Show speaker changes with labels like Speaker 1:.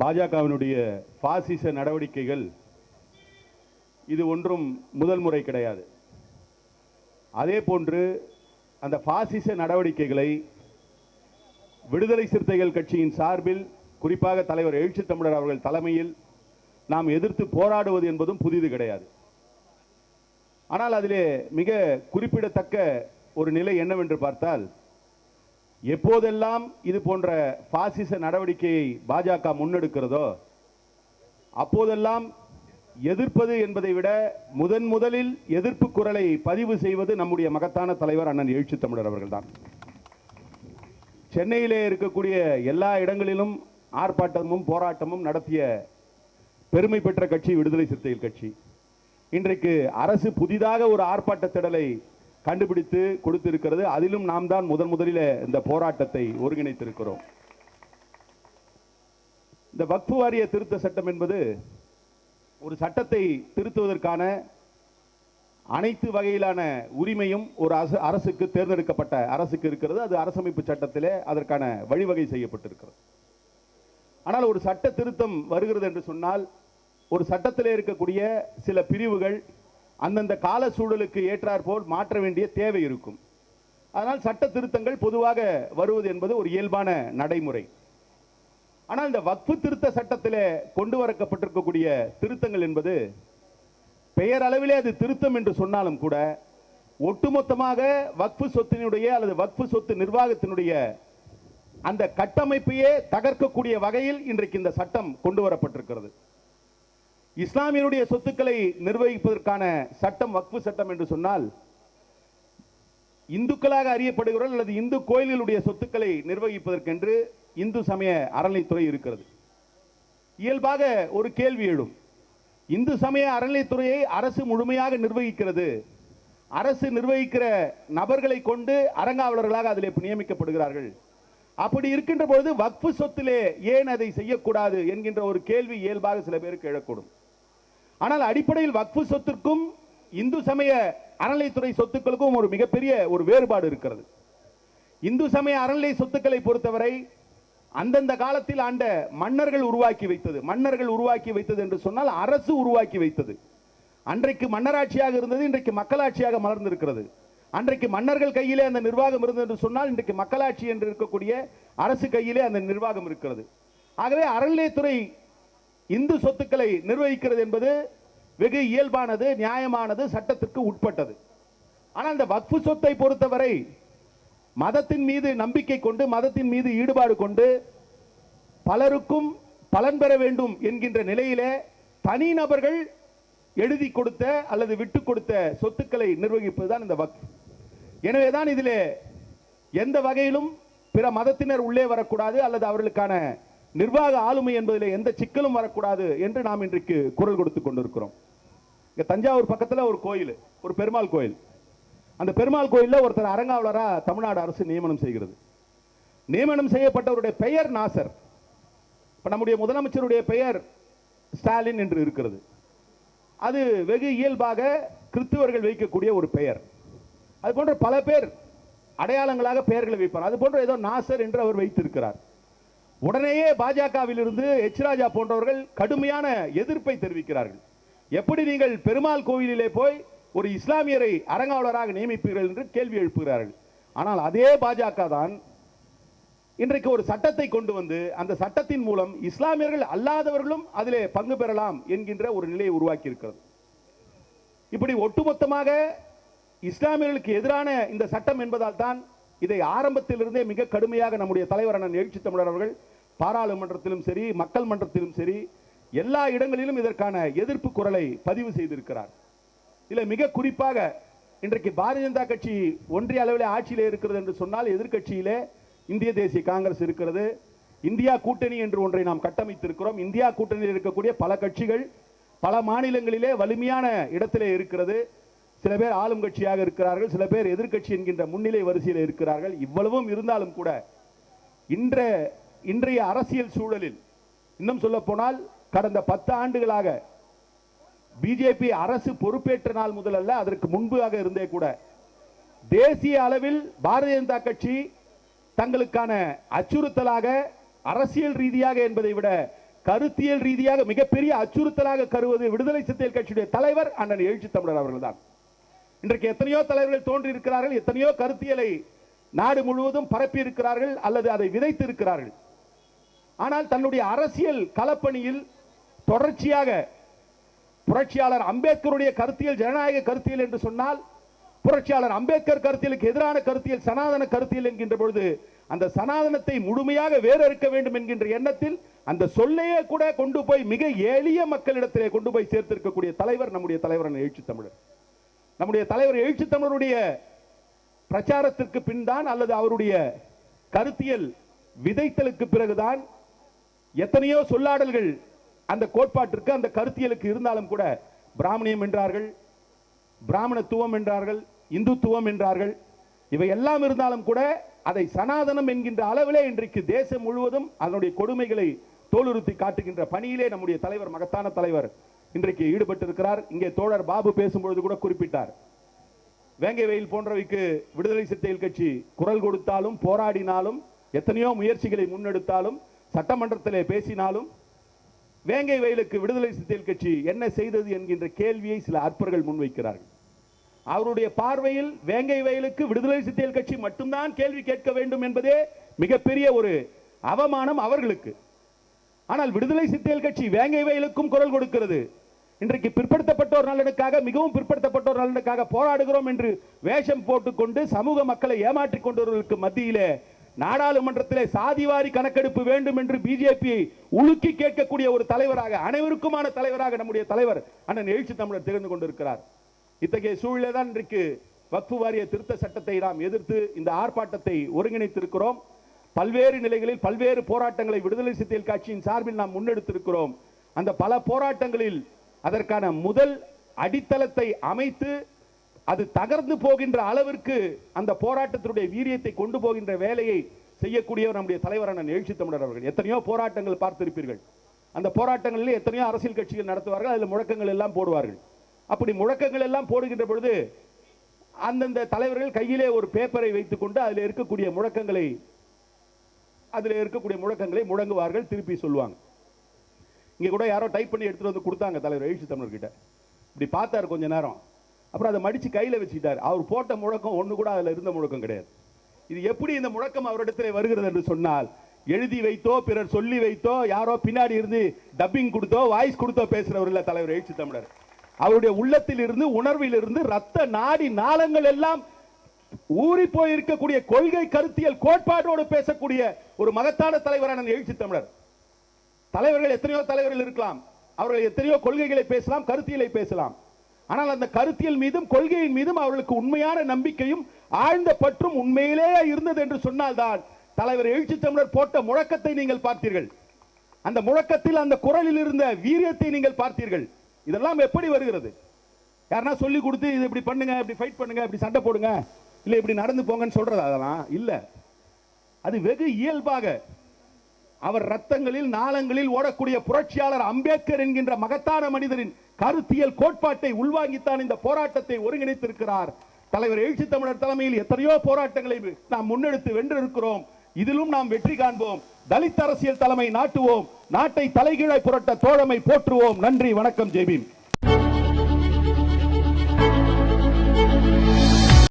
Speaker 1: பாஜகவினுடைய பாசிச நடவடிக்கைகள் இது ஒன்றும் முதல் முறை கிடையாது. அதே போன்று அந்த பாசிச நடவடிக்கைகளை விடுதலை சிறுத்தைகள் கட்சியின் சார்பில் குறிப்பாக தலைவர் எழுச்சி தமிழர் அவர்கள் தலைமையில் நாம் எதிர்த்து போராடுவது என்பதும் புதிது கிடையாது. ஆனால் அதிலே மிக குறிப்பிடத்தக்க ஒரு நிலை என்னவென்று பார்த்தால் எப்போதெல்லாம் இது போன்ற பாசிச நடவடிக்கையை பாஜக முன்னெடுக்கிறதோ அப்போதெல்லாம் எதிர்ப்பது என்பதை விட முதன் முதலில் எதிர்ப்பு குரலை பதிவு செய்வது நம்முடைய மகத்தான தலைவர் அண்ணன் எழுச்சி தமிழர் அவர்கள்தான். சென்னையிலே இருக்கக்கூடிய எல்லா இடங்களிலும் ஆர்ப்பாட்டமும் போராட்டமும் நடத்திய பெருமை பெற்ற கட்சி விடுதலை சிறுத்தைகள் கட்சி. இன்றைக்கு அரசு புதிதாக ஒரு ஆர்ப்பாட்ட திடலை கண்டுபிடித்து கொடுத்திருக்கிறது. அதிலும் நாம் தான் முதன் முதலில் இந்த போராட்டத்தை ஒருங்கிணைத்திருக்கிறோம். இந்த வக்ஃபு வாரிய திருத்த சட்டம் என்பது ஒரு சட்டத்தை திருத்துவதற்கான அனைத்து வகையிலான உரிமையும் ஒரு அரசு அரசுக்கு தேர்ந்தெடுக்கப்பட்ட அரசுக்கு இருக்கிறது. அது அரசமைப்பு சட்டத்திலே அதற்கான வழிவகை செய்யப்பட்டிருக்கிறது. ஆனால் ஒரு சட்ட திருத்தம் வருகிறது என்று சொன்னால் ஒரு சட்டத்திலே இருக்கக்கூடிய சில பிரிவுகள் அந்தந்த கால சூழலுக்கு ஏற்றாற்போல் மாற்ற வேண்டிய தேவை இருக்கும். அதனால் சட்ட திருத்தங்கள் பொதுவாக வருவது என்பது ஒரு இயல்பான நடைமுறை. ஆனால் இந்த வக்ஃபு திருத்த சட்டத்திலே கொண்டு வரக்கப்பட்டிருக்கக்கூடிய திருத்தங்கள் என்பது பெயர் அளவிலே அது திருத்தம் என்று சொன்னாலும் கூட ஒட்டுமொத்தமாக வக்ஃபு சொத்தினுடைய அல்லது வக்ஃபு சொத்து நிர்வாகத்தினுடைய அந்த கட்டமைப்பையே தகர்க்கக்கூடிய வகையில் இன்றைக்கு இந்த சட்டம் கொண்டு வரப்பட்டிருக்கிறது. இஸ்லாமியருடைய சொத்துக்களை நிர்வகிப்பதற்கான சட்டம் வக்ஃபு சட்டம் என்று சொன்னால் இந்துக்களாக அறியப்படுகிறவர்கள் அல்லது இந்து கோயில்களுடைய சொத்துக்களை நிர்வகிப்பதற்கென்று இந்து சமய அறநிலைத்துறை இருக்கிறது. இயல்பாக ஒரு கேள்வி எழும். இந்து சமய அறநிலைத்துறையை அரசு முழுமையாக நிர்வகிக்கிறது. அரசு நிர்வகிக்கிற நபர்களை கொண்டு அறங்காவலர்களாக அதில் நியமிக்கப்படுகிறார்கள். அப்படி இருக்கின்ற பொழுது வக்ஃபு சொத்திலே ஏன் அதை செய்யக்கூடாது என்கின்ற ஒரு கேள்வி இயல்பாக சில பேருக்கு எழக்கூடும். ஆனால் அடிப்படையில் வக்ஃபு சொத்துக்கும் இந்து சமய அறநிலைத்துறை சொத்துக்களுக்கும் ஒரு மிகப்பெரிய ஒரு வேறுபாடு இருக்கிறது. இந்து சமய அறநிலை சொத்துக்களை பொறுத்தவரை அந்தந்த காலத்தில் ஆண்ட மன்னர்கள் உருவாக்கி வைத்தது. மன்னர்கள் உருவாக்கி வைத்தது என்று சொன்னால் அரசு உருவாக்கி வைத்தது. அன்றைக்கு மன்னராட்சியாக இருந்தது இன்றைக்கு மக்களாட்சியாக மலர்ந்திருக்கிறது. அன்றைக்கு மன்னர்கள் கையிலே அந்த நிர்வாகம் இருந்தது என்று சொன்னால் இன்றைக்கு மக்களாட்சி என்று இருக்கக்கூடிய அரசு கையிலே அந்த நிர்வாகம் இருக்கிறது. ஆகவே அறநிலையத்துறை இந்து சொத்துக்களை நிர்வகிக்கிறது என்பது வெகு இயல்பானது நியாயமானது சட்டத்திற்கு உட்பட்டது. ஆனால் இந்த வக்ஃபு சொத்தை பொறுத்தவரை மதத்தின் மீது நம்பிக்கை கொண்டு மதத்தின் மீது ஈடுபாடு கொண்டு பலருக்கும் பலன் பெற வேண்டும் என்கின்ற நிலையிலே தனிநபர்கள் எழுதி கொடுத்த அல்லது விட்டு கொடுத்த சொத்துக்களை நிர்வகிப்பதுதான் இந்த வக்ஃப். எனவேதான் இதிலே எந்த வகையிலும் பிற மதத்தினர் உள்ளே வரக்கூடாது அல்லது அவர்களுக்கான நிர்வாக ஆளுமை என்பதில் எந்த சிக்கலும் வரக்கூடாது என்று நாம் இன்றைக்கு குரல் கொடுத்து கொண்டிருக்கிறோம். இங்கே தஞ்சாவூர் பக்கத்தில் ஒரு கோயில் ஒரு பெருமாள் கோயில். அந்த பெருமாள் கோயிலில் ஒருத்தர் அரங்காவலராக தமிழ்நாடு அரசு நியமனம் செய்கிறது. நியமனம் செய்யப்பட்டவருடைய பெயர் நாசர். இப்போ நம்முடைய முதலமைச்சருடைய பெயர் ஸ்டாலின் என்று இருக்கிறது. அது வெகு இயல்பாக கிறிஸ்துவர்கள் வைக்கக்கூடிய ஒரு பெயர். அது போன்ற பல பேர் அடையாளங்களாக பெயர்களை வைப்பார். அது போன்ற ஏதோ நாசர் என்று அவர் வைத்திருக்கிறார். உடனேயே பாஜகவில் இருந்து எச் ராஜா போன்றவர்கள் கடுமையான எதிர்ப்பை தெரிவிக்கிறார்கள். எப்படி நீங்கள் பெருமாள் கோவிலிலே போய் ஒரு இஸ்லாமியரை அரங்காவலராக நியமிப்பீர்கள் என்று கேள்வி எழுப்புகிறார்கள். ஆனால் அதே பாஜக தான் இன்றைக்கு ஒரு சட்டத்தை கொண்டு வந்து அந்த சட்டத்தின் மூலம் இஸ்லாமியர்கள் அல்லாதவர்களும் அதிலே பங்கு பெறலாம் என்கின்ற ஒரு நிலையை உருவாக்கி இருக்கிறது இப்படி ஒட்டுமொத்தமாக இஸ்லாமியர்களுக்கு எதிரான இந்த சட்டம் என்பதால் தான் இதை ஆரம்பத்திலிருந்தே மிக கடுமையாக நம்முடைய தலைவர் அண்ணன் எழுச்சி தமிழர் அவர்கள் பாராளுமன்றத்திலும் சரி மக்கள் மன்றத்திலும் சரி எல்லா இடங்களிலும் இதற்கான எதிர்ப்பு குரலை பதிவு செய்திருக்கிறார். இதில் மிக குறிப்பாக இன்றைக்கு பாரதிய ஜனதா கட்சி ஒன்றிய அளவில் ஆட்சியிலே இருக்கிறது என்று சொன்னால் எதிர்கட்சியிலே இந்திய தேசிய காங்கிரஸ் இருக்கிறது. இந்தியா கூட்டணி என்று ஒன்றை நாம் கட்டமைத்திருக்கிறோம். இந்தியா கூட்டணியில் இருக்கக்கூடிய பல கட்சிகள் பல மாநிலங்களிலே வலிமையான இடத்திலே இருக்கிறது. சில பேர் ஆளும் கட்சியாக இருக்கிறார்கள் சில பேர் எதிர்கட்சி என்கின்ற முன்னிலை வரிசையில் இருக்கிறார்கள். இவ்வளவும் இருந்தாலும் கூட இன்ற இன்றைய அரசியல் சூழலில் இன்னும் சொல்ல போனால் கடந்த பத்து ஆண்டுகளாக பிஜேபி அரசு பொறுப்பேற்ற நாள் முதல் அல்ல அதற்கு முன்பாக இருந்தே கூட தேசிய அளவில் பாரதிய ஜனதா கட்சி தங்களுக்கான அச்சுறுத்தலாக அரசியல் ரீதியாக என்பதை விட கருத்தியல் ரீதியாக மிகப்பெரிய அச்சுறுத்தலாக கருவது விடுதலை சிறுத்தைகள் கட்சியுடைய தலைவர் அண்ணன் எழுச்சி தமிழர் அவர்கள்தான். இன்றைக்கு எத்தனையோ தலைவர்கள் தோன்றி இருக்கிறார்கள் எத்தனையோ கருத்தியலை நாடு முழுவதும் பரப்பி இருக்கிறார்கள் அல்லது அதை விதைத்து இருக்கிறார்கள் ஆனால் தன்னுடைய அரசியல் களப்பணியில் தொடர்ச்சியாக புரட்சியாளர் அம்பேத்கருடைய கருத்தியல் ஜனநாயக கருத்தியல் என்று சொன்னால் புரட்சியாளர் அம்பேத்கர் கருத்தியலுக்கு எதிரான கருத்தியல் சனாதன கருத்தியல் என்கின்ற பொழுது அந்த சனாதனத்தை முழுமையாக வேறறுக்க வேண்டும் என்கின்ற எண்ணத்தில் அந்த சொல்லையே கூட கொண்டு போய் மிக எளிய மக்களிடத்திலே கொண்டு போய் சேர்த்திருக்கக்கூடிய தலைவர் நம்முடைய தலைவர் எழுச்சி தமிழர். நம்முடைய தலைவர் எழுச்சி தமிழருடைய பிரச்சாரத்திற்கு பின் தான் அல்லது அவருடைய கருத்தியல் விதைத்தலுக்கு பிறகுதான் எத்தனையோ சொல்லாடல்கள் அந்த கோட்பாட்டிற்கு அந்த கருத்தியலுக்கு இருந்தாலும் கூட பிராமணியம் என்றார்கள் பிராமணத்துவம் என்றார்கள் இந்துத்துவம் என்றார்கள் இவை எல்லாம் இருந்தாலும் கூட அதை சனாதனம் என்கின்ற அளவிலே இன்றைக்கு தேசம் முழுவதும் அதனுடைய கொடுமைகளை தோலுறுத்தி காட்டுகின்ற பணியிலே நம்முடைய தலைவர் மகத்தான தலைவர் இன்றைக்கு ஈடுபட்டிருக்கிறார். இங்கே தோழர் பாபு பேசும்பொழுது கூட குறிப்பிட்டார். வேங்கை வெயில் போன்றவைக்கு விடுதலை சிறுத்தைகள் கட்சி குரல் கொடுத்தாலும் போராடினாலும் எத்தனையோ முயற்சிகளை முன்னெடுத்தாலும் சட்டமன்றத்திலே பேசினாலும் வேங்கை வயலுக்கு விடுதலை சிறுத்தைகள் கட்சி என்ன செய்தது என்கின்ற கேள்வியை சில அற்பர்கள் முன்வைக்கிறார்கள். அவருடைய பார்வையில் வேங்கை வயலுக்கு விடுதலை சிறுத்தைகள் கட்சி மட்டும்தான் கேள்வி கேட்க வேண்டும் என்பதே மிகப்பெரிய ஒரு அவமானம் அவர்களுக்கு. ஆனால் விடுதலை சிறுத்தைகள் கட்சி வேங்கை வயலுக்கும் குரல் கொடுக்கிறது. இன்றைக்கு பிற்படுத்தப்பட்டோர் நலனுக்காக மிகவும் பிற்படுத்தப்பட்டோர் நலனுக்காக போராடுகிறோம் என்று வேஷம் போட்டுக்கொண்டு சமூக மக்களை ஏமாற்றிக் கொண்டவர்களுக்கு மத்தியிலே நாடாளுமன்றத்திலே சாதிவாரி கணக்கெடுப்பு வேண்டும் என்று பிஜேபியை உலுக்கி கேட்கக்கூடிய ஒரு தலைவராக அனைவருக்குமான தலைவராக நம்முடைய தலைவர் அண்ணன் எழுச்சி தமிழர் திகழ்ந்து கொண்டிருக்கிறார். இத்தகைய சூழ்நிலை தான் இன்றைக்கு வக்ஃபு வாரிய திருத்த சட்டத்தை நாம் எதிர்த்து இந்த ஆர்ப்பாட்டத்தை ஒருங்கிணைத்திருக்கிறோம். பல்வேறு நிலைகளில் பல்வேறு போராட்டங்களை விடுதலை சிறுத்தைகள் கட்சியின் சார்பில் நாம் முன்னெடுத்திருக்கிறோம். அந்த பல போராட்டங்களில் அதற்கான முதல் அடித்தளத்தை அமைத்து அது தகர்ந்து போகின்ற அளவிற்கு அந்த போராட்டத்தினுடைய வீரியத்தை கொண்டு போகின்ற வேலையை செய்யக்கூடியவர் நம்முடைய தலைவரான எழுச்சி தமிழர் அவர்கள். எத்தனையோ போராட்டங்கள் பார்த்திருப்பீர்கள். அந்த போராட்டங்களில் எத்தனையோ அரசியல் கட்சிகள் நடத்துவார்கள் அதில் முழக்கங்கள் எல்லாம் போடுவார்கள். அப்படி முழக்கங்கள் எல்லாம் போடுகின்ற பொழுது அந்தந்த தலைவர்கள் கையிலே ஒரு பேப்பரை வைத்துக்கொண்டு அதில் இருக்கக்கூடிய முழக்கங்களை அதில் இருக்கக்கூடிய முழக்கங்களை முழங்குவார்கள் திருப்பி சொல்லுவாங்க. இங்கே கூட யாரோ டைப் பண்ணி எடுத்துட்டு வந்து கொடுத்தாங்க தலைவர் எழுச்சி தமிழர்கிட்ட. இப்படி பார்த்தாரு கொஞ்ச நேரம். அப்புறம் அதை மடிச்சு கையில் வச்சுக்கிட்டார். அவர் போட்ட முழக்கம் ஒன்று கூட அதில் இருந்த முழக்கம் கிடையாது. இது எப்படி இந்த முழக்கம் அவரிடத்தில் வருகிறது என்று சொன்னால் எழுதி வைத்தோ பிறர் சொல்லி வைத்தோ யாரோ பின்னாடி இருந்து டப்பிங் கொடுத்தோ வாய்ஸ் கொடுத்தோ பேசுறவர் இல்ல தலைவர் எழுச்சி தமிழர். அவருடைய உள்ளத்தில் இருந்து உணர்வில் இருந்து ரத்த நாடி நாளங்கள் எல்லாம் ஊறி போய் இருக்கக்கூடிய கொள்கை கருத்தியல் கோட்பாட்டோடு பேசக்கூடிய ஒரு மகத்தான தலைவரான எழுச்சி தமிழர். தலைவர்கள் எத்தனையோ தலைவர்கள் இருக்கலாம். அவர்கள் எத்தனையோ கொள்கைகளை பேசலாம் கருத்தியலை பேசலாம். ஆனால் அந்த கருத்தியல் மீதும் கொள்கையின் மீதும் அவர்களுக்கு உண்மையான நம்பிக்கையும் ஆழ்ந்த பற்றும் உண்மையிலேயே இருந்தது என்று சொன்னால்தான் தலைவர் எழுச்சி தமிழர் போட்ட முழக்கத்தை நீங்கள் பார்த்தீர்கள். அந்த முழக்கத்தில் அந்த குரலில் இருந்த வீரியத்தை நீங்கள் பார்த்தீர்கள். இதெல்லாம் எப்படி வருகிறது? யாருன்னா சொல்லி கொடுத்து இது இப்படி பண்ணுங்க இப்படி ஃபைட் பண்ணுங்க இப்படி சண்டை போடுங்க இல்லை இப்படி நடந்து போங்கன்னு சொல்றது அதெல்லாம்? இல்லை. அது வெகு இயல்பாக அவர் ரத்தங்களில் நாளங்களில் ஓடக்கூடிய புரட்சியாளர் அம்பேத்கர் என்கின்ற மகத்தான மனிதரின் கருத்தியல் கோட்பாட்டை உள்வாங்கித்தான் இந்த போராட்டத்தை ஒருங்கிணைத்திருக்கிறார். தலைவர் எழுச்சி தமிழர் தலைமையில் எத்தனையோ போராட்டங்களை நாம் முன்னெடுத்து வென்றிருக்கிறோம். இதிலும் நாம் வெற்றி காண்போம். தலித் அரசியல் தலைமை நாட்டுவோம். நாட்டை தலைகீழாய் புரட்ட தோழமை போற்றுவோம். நன்றி வணக்கம் ஜெய்பீம்.